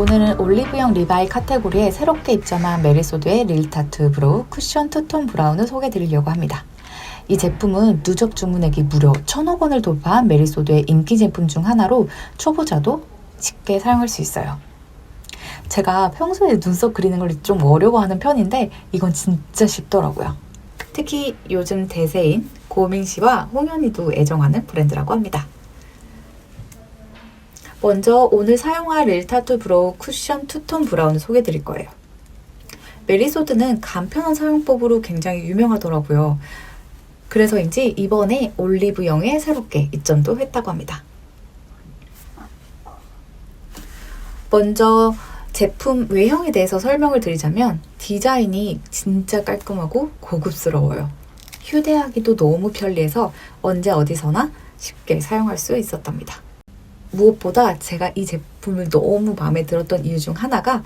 오늘은 올리브영 리바이 카테고리에 새롭게 입점한 메리소드의 릴타투 브로우 쿠션 투톤 브라운을 소개드리려고 합니다. 이 제품은 누적 주문액이 무려 1000억 원을 돌파한 메리소드의 인기 제품 중 하나로 초보자도 쉽게 사용할 수 있어요. 제가 평소에 눈썹 그리는 걸 좀 어려워하는 편인데 이건 진짜 쉽더라고요. 특히 요즘 대세인 고민 씨와 홍현이도 애정하는 브랜드라고 합니다. 먼저 오늘 사용할 릴타투 브로우 쿠션 투톤 브라운을 소개해 드릴 거예요. 메리소드는 간편한 사용법으로 굉장히 유명하더라고요. 그래서인지 이번에 올리브영에 새롭게 입점도 했다고 합니다. 먼저 제품 외형에 대해서 설명을 드리자면 디자인이 진짜 깔끔하고 고급스러워요. 휴대하기도 너무 편리해서 언제 어디서나 쉽게 사용할 수 있었답니다. 무엇보다 제가 이 제품을 너무 마음에 들었던 이유 중 하나가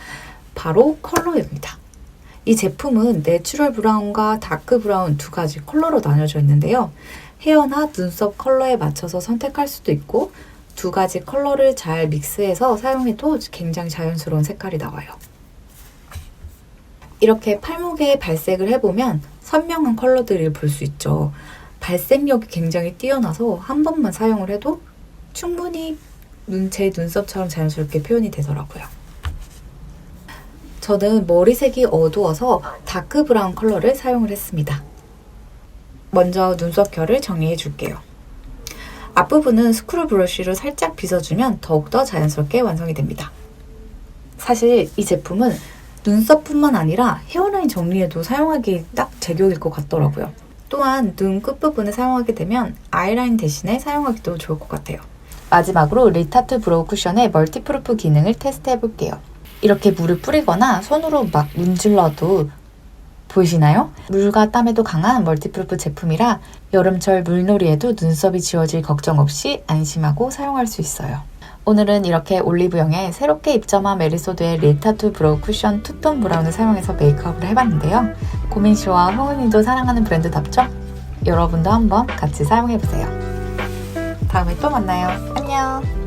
바로 컬러입니다. 이 제품은 내추럴 브라운과 다크 브라운 두 가지 컬러로 나뉘어져 있는데요. 헤어나 눈썹 컬러에 맞춰서 선택할 수도 있고 두 가지 컬러를 잘 믹스해서 사용해도 굉장히 자연스러운 색깔이 나와요. 이렇게 팔목에 발색을 해보면 선명한 컬러들을 볼 수 있죠. 발색력이 굉장히 뛰어나서 한 번만 사용을 해도 충분히 눈, 제 눈썹처럼 자연스럽게 표현이 되더라고요. 저는 머리색이 어두워서 다크 브라운 컬러를 사용을 했습니다. 먼저 눈썹 결을 정리해 줄게요. 앞부분은 스크루 브러쉬로 살짝 빗어주면 더욱더 자연스럽게 완성이 됩니다. 사실 이 제품은 눈썹뿐만 아니라 헤어라인 정리에도 사용하기 딱 제격일 것 같더라고요. 또한 눈 끝부분에 사용하게 되면 아이라인 대신에 사용하기도 좋을 것 같아요. 마지막으로 리타투 브로우 쿠션의 멀티프루프 기능을 테스트해 볼게요. 이렇게 물을 뿌리거나 손으로 막 문질러도 보이시나요? 물과 땀에도 강한 멀티프루프 제품이라 여름철 물놀이에도 눈썹이 지워질 걱정 없이 안심하고 사용할 수 있어요. 오늘은 이렇게 올리브영에 새롭게 입점한 메리소드의 릴타투 브로우 쿠션 투톤 브라운을 사용해서 메이크업을 해봤는데요. 고민 씨와 홍은이도 사랑하는 브랜드답죠? 여러분도 한번 같이 사용해보세요. 다음에 또 만나요. 안녕!